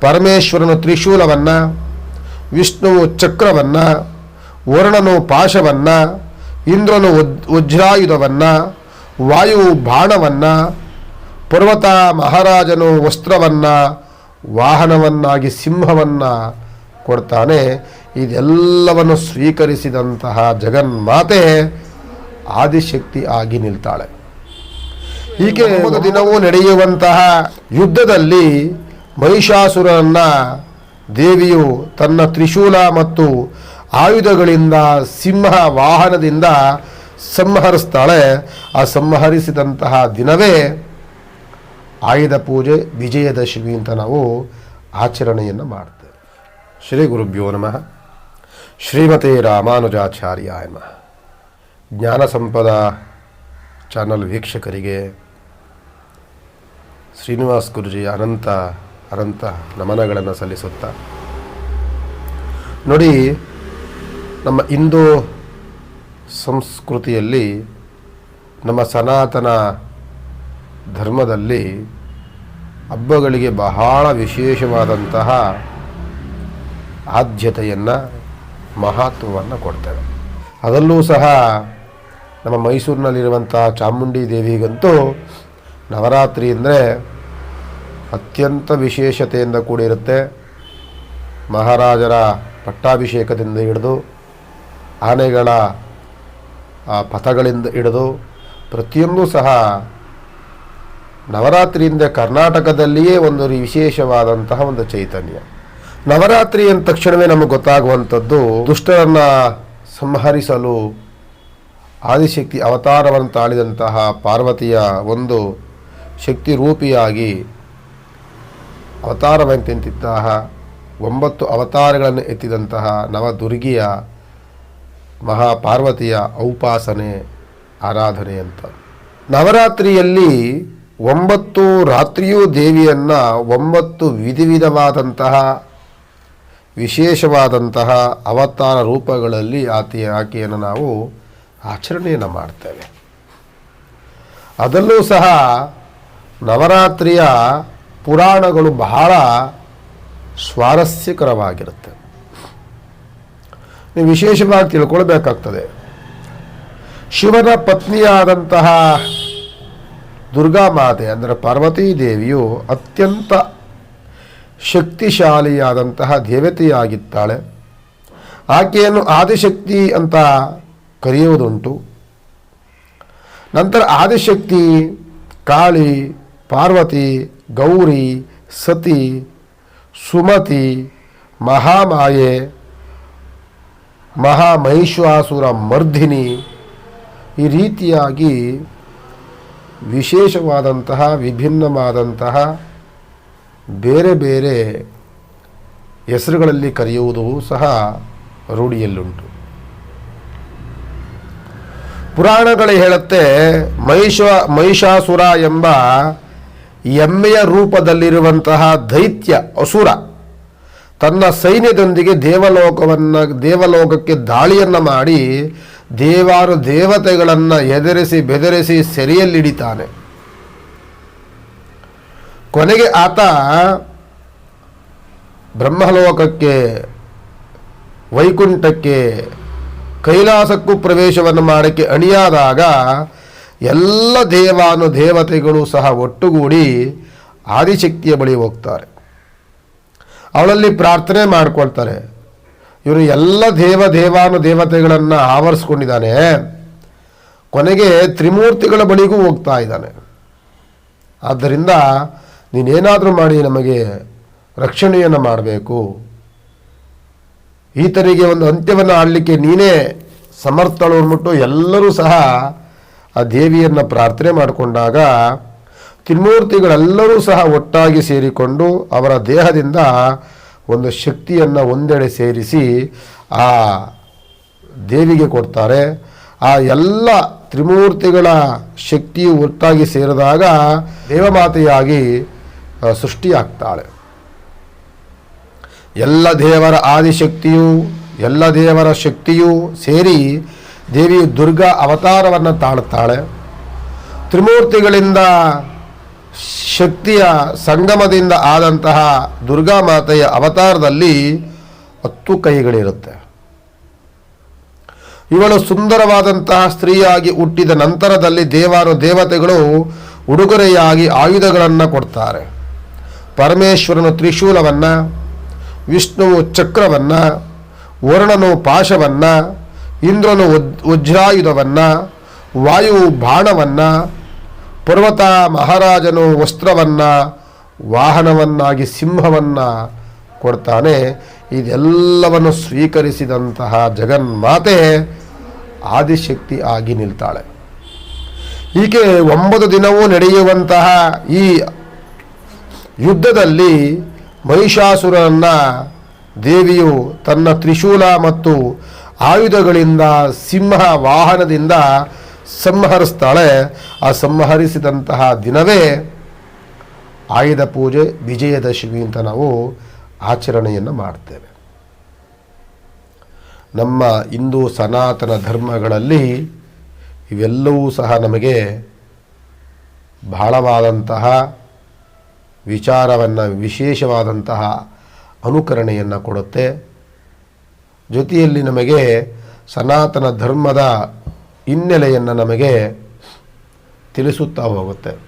ಪರಮೇಶ್ವರನು ತ್ರಿಶೂಲವನ್ನು ವಿಷ್ಣುವು ಚಕ್ರವನ್ನು ವರುಣನು ಪಾಶವನ್ನು ಇಂದ್ರನು ವಜ್- ವಜ್ರಾಯುಧವನ್ನು ವಾಯುವು ಬಾಣವನ್ನು ಪರ್ವತ ಮಹಾರಾಜನು ವಸ್ತ್ರವನ್ನು ವಾಹನವನ್ನಾಗಿ ಸಿಂಹವನ್ನು ಕೊಡ್ತಾನೆ. ಇದೆಲ್ಲವನ್ನು ಸ್ವೀಕರಿಸಿದಂತಹ ಜಗನ್ಮಾತೆ ಆದಿಶಕ್ತಿ ಆಗಿ ನಿಲ್ತಾಳೆ. ಹೀಗೆ ಒಂದು ದಿನವೂ ನಡೆಯುವಂತಹ ಯುದ್ಧದಲ್ಲಿ ಮಹಿಷಾಸುರನ್ನ ದೇವಿಯು ತನ್ನ ತ್ರಿಶೂಲ ಮತ್ತು ಆಯುಧಗಳಿಂದ ಸಿಂಹ ವಾಹನದಿಂದ ಸಂಹರಿಸ್ತಾಳೆ. ಆ ಸಂಹರಿಸಿದಂತಹ ದಿನವೇ ಆಯುಧ ಪೂಜೆ, ವಿಜಯದಶಮಿ ಅಂತ ನಾವು ಆಚರಣೆಯನ್ನು ಮಾಡ್ತೇವೆ. ಶ್ರೀ ಗುರುಭ್ಯೋ ನಮಃ. ಶ್ರೀಮತಿ ರಾಮಾನುಜಾಚಾರ್ಯ ನಮಃ. ಜ್ಞಾನ ಸಂಪದ ಚಾನಲ್ ವೀಕ್ಷಕರಿಗೆ ಶ್ರೀನಿವಾಸ್ ಗುರುಜಿ ಅನಂತ ಅನಂತ ನಮನಗಳನ್ನು ಸಲ್ಲಿಸುತ್ತಾ. ನೋಡಿ, ನಮ್ಮ ಹಿಂದೂ ಸಂಸ್ಕೃತಿಯಲ್ಲಿ, ನಮ್ಮ ಸನಾತನ ಧರ್ಮದಲ್ಲಿ ಹಬ್ಬಗಳಿಗೆ ಬಹಳ ವಿಶೇಷವಾದಂತಹ ಆದ್ಯತೆಯನ್ನು, ಮಹತ್ವವನ್ನು ಕೊಡ್ತೇವೆ. ಅದರಲ್ಲೂ ಸಹ ನಮ್ಮ ಮೈಸೂರಿನಲ್ಲಿರುವಂಥ ಚಾಮುಂಡಿ ದೇವಿಗಂತೂ ನವರಾತ್ರಿ ಅಂದರೆ ಅತ್ಯಂತ ವಿಶೇಷತೆಯಿಂದ ಕೂಡಿರುತ್ತೆ. ಮಹಾರಾಜರ ಪಟ್ಟಾಭಿಷೇಕದಿಂದ ಹಿಡಿದು ಆನೆಗಳ ಆ, ಪಥಗಳಿಂದ ಹಿಡಿದು ಪ್ರತಿಯೊಂದು ಸಹ ನವರಾತ್ರಿಯಿಂದ ಕರ್ನಾಟಕದಲ್ಲಿಯೇ ಒಂದು ವಿಶೇಷವಾದಂತಹ ಒಂದು ಚೈತನ್ಯ. ನವರಾತ್ರಿ ಅಂದ ತಕ್ಷಣವೇ ನಮಗೆ ಗೊತ್ತಾಗುವಂಥದ್ದು ದುಷ್ಟರನ್ನು ಸಂಹರಿಸಲು ಆದಿಶಕ್ತಿ ಅವತಾರವನ್ನು ತಾಳಿದಂತಹ ಪಾರ್ವತಿಯ ಒಂದು ಶಕ್ತಿ ರೂಪಿಯಾಗಿ ಅವತಾರವಂತೆಂತಿದ್ತಹ ಒಂಬತ್ತು ಅವತಾರಗಳನ್ನು ಎತ್ತಿದಂತಹ ನವದುರ್ಗಿಯ ಮಹಾಪಾರ್ವತಿಯ ಔಪಾಸನೆ, ಆರಾಧನೆ ಅಂತ. ನವರಾತ್ರಿಯಲ್ಲಿ ಒಂಬತ್ತು ರಾತ್ರಿಯೂ ದೇವಿಯನ್ನು ಒಂಬತ್ತು ವಿಧ ವಿಧವಾದಂತಹ ವಿಶೇಷವಾದಂತಹ ಅವತಾರ ರೂಪಗಳಲ್ಲಿ ಆಕೆಯ ಆಕೆಯನ್ನು ನಾವು ಆಚರಣೆಯನ್ನು ಮಾಡ್ತೇವೆ. ಅದರಲ್ಲೂ ಸಹ ನವರಾತ್ರಿಯ ಪುರಾಣಗಳು ಬಹಳ ಸ್ವಾರಸ್ಯಕರವಾಗಿರುತ್ತೆ. ನೀವು ವಿಶೇಷವಾಗಿ ತಿಳ್ಕೊಳ್ಬೇಕಾಗ್ತದೆ. ಶಿವನ ಪತ್ನಿಯಾದಂತಹ ದುರ್ಗಾ ಮಾತೆ ಅಂದರೆ ಪಾರ್ವತೀ ದೇವಿಯು ಅತ್ಯಂತ ಶಕ್ತಿಶಾಲಿಯಾದಂತಹ ದೇವತೆಯಾಗಿದ್ದಾಳೆ. ಆಕೆಯನ್ನು ಆದಿಶಕ್ತಿ ಅಂತ ಕರೆಯುವುದುಂಟು. ನಂತರ ಆದಿಶಕ್ತಿ, ಕಾಳಿ, ಪಾರ್ವತಿ ಗೌರಿ, ಸತಿ, ಸುಮತಿ, ಮಹಾಮಾಯೆ ಮಹಾಮಹಿಷಾಸುರ ಮರ್ಧಿನಿ ಈ ರೀತಿಯಾಗಿ ವಿಶೇಷವಾದಂತಹ, ವಿಭಿನ್ನವಾದಂತಹ ಬೇರೆ ಬೇರೆ ಹೆಸರುಗಳಲ್ಲಿ ಕರೆಯುವುದು ಸಹ ರೂಢಿಯಲ್ಲುಂಟು. ಪುರಾಣಗಳು ಹೇಳುತ್ತೆ ಮಹಿಷ ಮಹಿಷಾಸುರ ಎಂಬ ಎಮ್ಮೆಯ ರೂಪದಲ್ಲಿರುವಂತಹ ದೈತ್ಯ ಅಸುರ ತನ್ನ ಸೈನ್ಯದೊಂದಿಗೆ ದೇವಲೋಕವನ್ನು, ದೇವಲೋಕಕ್ಕೆ ದಾಳಿಯನ್ನು ಮಾಡಿ ದೇವಾರು ದೇವತೆಗಳನ್ನು ಎದರಿಸಿ ಬೆದರಿಸಿ ಸೆರೆಯಲ್ಲಿಡಿತಾನೆ. ಕೊನೆಗೆ ಆತ ಬ್ರಹ್ಮಲೋಕಕ್ಕೆ, ವೈಕುಂಠಕ್ಕೆ, ಕೈಲಾಸಕ್ಕೂ ಪ್ರವೇಶವನ್ನು ಮಾಡೋಕ್ಕೆ ಅಣಿಯಾದಾಗ ಎಲ್ಲ ದೇವಾನು ದೇವತೆಗಳು ಸಹ ಒಟ್ಟುಗೂಡಿ ಆದಿಶಕ್ತಿಯ ಬಳಿ ಹೋಗ್ತಾರೆ. ಅವಳಲ್ಲಿ ಪ್ರಾರ್ಥನೆ ಮಾಡ್ಕೊಳ್ತಾರೆ. ಇವರು ಎಲ್ಲ ದೇವ ದೇವಾನು ದೇವತೆಗಳನ್ನು ಆವರಿಸ್ಕೊಂಡಿದ್ದಾನೆ. ಕೊನೆಗೆ ತ್ರಿಮೂರ್ತಿಗಳ ಬಳಿಗೂ ಹೋಗ್ತಾ ಇದ್ದಾನೆ. ಆದ್ದರಿಂದ ನೀನೇನಾದರೂ ಮಾಡಿ ನಮಗೆ ರಕ್ಷಣೆಯನ್ನು ಮಾಡಬೇಕು. ಈತನಿಗೆ ಒಂದು ಅಂತ್ಯವನ್ನು ಆಡಲಿಕ್ಕೆ ನೀನೇ ಸಮರ್ಥಳು ಅಂದ್ಬಿಟ್ಟು ಎಲ್ಲರೂ ಸಹ ಆ ದೇವಿಯನ್ನು ಪ್ರಾರ್ಥನೆ ಮಾಡಿಕೊಂಡಾಗ ತ್ರಿಮೂರ್ತಿಗಳೆಲ್ಲರೂ ಸಹ ಒಟ್ಟಾಗಿ ಸೇರಿಕೊಂಡು ಅವರ ದೇಹದಿಂದ ಒಂದು ಶಕ್ತಿಯನ್ನು ಒಂದೆಡೆ ಸೇರಿಸಿ ಆ ದೇವಿಗೆ ಕೊಡ್ತಾರೆ. ಆ ಎಲ್ಲ ತ್ರಿಮೂರ್ತಿಗಳ ಶಕ್ತಿಯು ಒಟ್ಟಾಗಿ ಸೇರಿದಾಗ ದೇವಮಾತೆಯಾಗಿ ಸೃಷ್ಟಿಯಾಗ್ತಾಳೆ. ಎಲ್ಲ ದೇವರ ಆದಿಶಕ್ತಿಯು, ಎಲ್ಲ ದೇವರ ಶಕ್ತಿಯು ಸೇರಿ ದೇವಿಯು ದುರ್ಗಾ ಅವತಾರವನ್ನು ತಾಳುತ್ತಾಳೆ. ತ್ರಿಮೂರ್ತಿಗಳಿಂದ ಶಕ್ತಿಯ ಸಂಗಮದಿಂದ ಆದಂತಹ ದುರ್ಗಾ ಮಾತೆಯ ಅವತಾರದಲ್ಲಿ ಹತ್ತು ಕೈಗಳಿರುತ್ತೆ. ಇವಳು ಸುಂದರವಾದಂತಹ ಸ್ತ್ರೀಯಾಗಿ ಹುಟ್ಟಿದ ನಂತರದಲ್ಲಿ ದೇವಾನು ದೇವತೆಗಳು ಉಡುಗೊರೆಯಾಗಿ ಆಯುಧಗಳನ್ನು ಕೊಡ್ತಾರೆ. ಪರಮೇಶ್ವರನು ತ್ರಿಶೂಲವನ್ನು, ವಿಷ್ಣುವು ಚಕ್ರವನ್ನು, ವರುಣನು ಪಾಶವನ್ನು ಇಂದ್ರನು ವಜ್- ವಜ್ರಾಯುಧವನ್ನು ವಾಯು ಬಾಣವನ್ನು, ಪರ್ವತ ಮಹಾರಾಜನು ವಸ್ತ್ರವನ್ನು, ವಾಹನವನ್ನಾಗಿ ಸಿಂಹವನ್ನು ಕೊಡ್ತಾನೆ. ಇದೆಲ್ಲವನ್ನು ಸ್ವೀಕರಿಸಿದಂತಹ ಜಗನ್ಮಾತೆ ಆದಿಶಕ್ತಿ ಆಗಿ ನಿಲ್ತಾಳೆ. ಹೀಗೆ ಒಂಬತ್ತು ದಿನವೂ ನಡೆಯುವಂತಹ ಈ ಯುದ್ಧದಲ್ಲಿ ಮಹಿಷಾಸುರನನ್ನ ದೇವಿಯು ತನ್ನ ತ್ರಿಶೂಲ ಮತ್ತು ಆಯುಧಗಳಿಂದ, ಸಿಂಹ ವಾಹನದಿಂದ ಸಂಹರಿಸ್ತಾಳೆ. ಆ ಸಂಹರಿಸಿದಂತಹ ದಿನವೇ ಆಯುಧ ಪೂಜೆ, ವಿಜಯದಶಮಿ ಅಂತ ನಾವು ಆಚರಣೆಯನ್ನು ಮಾಡ್ತೇವೆ. ನಮ್ಮ ಹಿಂದೂ ಸನಾತನ ಧರ್ಮಗಳಲ್ಲಿ ಇವೆಲ್ಲವೂ ಸಹ ನಮಗೆ ಬಹಳವಾದಂತಹ ವಿಚಾರವನ್ನು, ವಿಶೇಷವಾದಂತಹ ಅನುಕರಣೆಯನ್ನು ಕೊಡುತ್ತೆ. ಜೊತೆಯಲ್ಲಿ ನಮಗೆ ಸನಾತನ ಧರ್ಮದ ಹಿನ್ನೆಲೆಯನ್ನು ನಮಗೆ ತಿಳಿಸುತ್ತಾ ಹೋಗುತ್ತೆ.